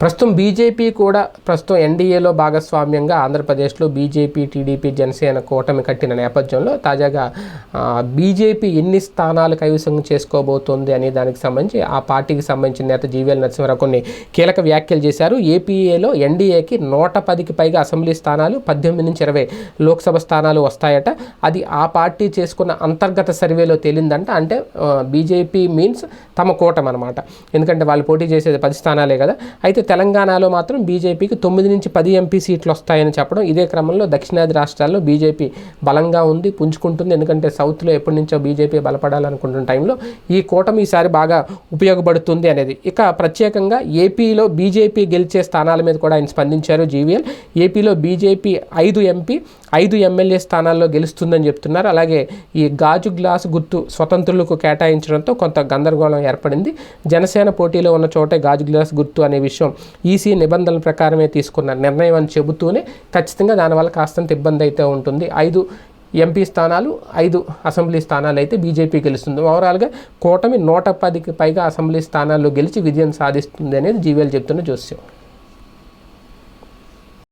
ప్రస్తుతం బీజేపీ కూడా ప్రస్తుతం ఎన్డీఏలో భాగస్వామ్యంగా ఆంధ్రప్రదేశ్లో బీజేపీ టీడీపీ జనసేన కూటమి కట్టిన నేపథ్యంలో తాజాగా బీజేపీ ఎన్ని స్థానాలు కైవసం చేసుకోబోతోంది అనే దానికి సంబంధించి ఆ పార్టీకి సంబంధించిన నేత జీవీఎల్ నరసింహారావు కొన్ని కీలక వ్యాఖ్యలు చేశారు. ఏపీఏలో ఎన్డీఏకి నూట పదికి పైగా అసెంబ్లీ స్థానాలు పద్దెనిమిది నుంచి ఇరవై లోక్సభ స్థానాలు వస్తాయట. అది ఆ పార్టీ చేసుకున్న అంతర్గత సర్వేలో తేలిందంట. అంటే బీజేపీ మీన్స్ తమ కూటమి అనమాట ఎందుకంటే వాళ్ళు పోటీ చేసేది పది స్థానాలే కదా. అయితే తెలంగాణలో మాత్రం బీజేపీకి తొమ్మిది నుంచి పది ఎంపీ సీట్లు వస్తాయని చెప్పడం ఇదే క్రమంలో దక్షిణాది రాష్ట్రాల్లో బీజేపీ బలంగా ఉంది పుంజుకుంటుంది. ఎందుకంటే సౌత్లో ఎప్పటి నుంచో బీజేపీ బలపడాలనుకుంటున్న టైంలో ఈ కూటమి ఈసారి బాగా ఉపయోగపడుతుంది అనేది. ఇక ప్రత్యేకంగా ఏపీలో బీజేపీ గెలిచే స్థానాల మీద కూడా ఆయన స్పందించారు జీవీఎల్. ఏపీలో బీజేపీ ఐదు ఎంపీ ఐదు ఎమ్మెల్యే స్థానాల్లో గెలుస్తుందని చెప్తున్నారు. అలాగే ఈ గాజు గ్లాసు గుర్తు స్వతంత్రులకు కేటాయించడంతో కొంత గందరగోళం ఏర్పడింది. జనసేన పోటీలో ఉన్న చోటే గాజు గ్లాస్ గుర్తు అనే విషయం ఈసీ నిబంధనల ప్రకారమే తీసుకున్న నిర్ణయం అని చెబుతూనే ఖచ్చితంగా దానివల్ల కాస్తంత ఇబ్బంది అయితే ఉంటుంది. ఐదు ఎంపీ స్థానాలు ఐదు అసెంబ్లీ స్థానాలు అయితే బీజేపీ గెలుస్తుంది. ఓవరాల్గా కూటమి నూట పదికి పైగా అసెంబ్లీ స్థానాల్లో గెలిచి విజయం సాధిస్తుంది అనేది జీవీఎల్ చెప్తున్న జోస్యం.